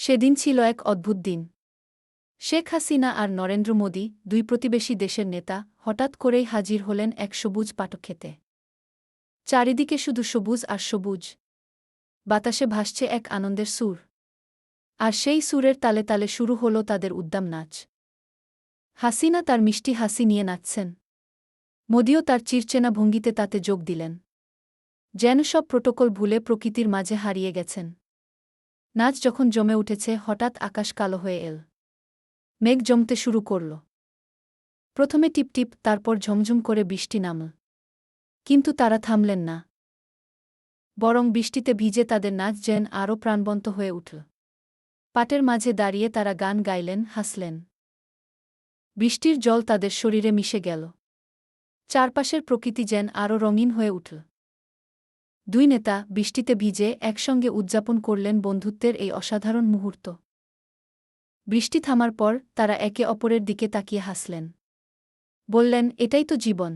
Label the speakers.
Speaker 1: সেদিন ছিল এক অদ্ভুত দিন। শেখ হাসিনা আর নরেন্দ্র মোদী, দুই প্রতিবেশী দেশের নেতা, হঠাৎ করেই হাজির হলেন এক সবুজ পাটক্ষেতে। চারিদিকে শুধু সবুজ আর সবুজ। বাতাসে ভাসছে এক আনন্দের সুর। আর সেই সুরের তালে তালে শুরু হল তাদের উদ্দাম নাচ। হাসিনা তার মিষ্টি হাসি নিয়ে নাচছেন। মোদিও তার চিরচেনা ভঙ্গিতে তাতে যোগ দিলেন। যেন সব প্রোটোকল ভুলে প্রকৃতির মাঝে হারিয়ে গেছেন। নাচ যখন জমে উঠেছে, হঠাৎ আকাশ কালো হয়ে এল। মেঘ জমতে শুরু করল। প্রথমে টিপটিপ তারপর ঝমঝম করে বৃষ্টি নামল। কিন্তু তারা থামলেন না। বরং বৃষ্টিতে ভিজে তাদের নাচ যেন আরও প্রাণবন্ত হয়ে উঠল। পাটের মাঝে দাঁড়িয়ে তারা গান গাইলেন, হাসলেন। বৃষ্টির জল তাদের শরীরে মিশে গেল। চারপাশের প্রকৃতি যেন আরও রঙিন হয়ে উঠল। দুই নেতা বৃষ্টিতে ভিজে একসঙ্গে উদযাপন করলেন বন্ধুত্বের এই অসাধারণ মুহূর্ত। বৃষ্টি থামার পর তারা একে অপরের দিকে তাকিয়ে হাসলেন। বললেন, এটাই তো জীবন।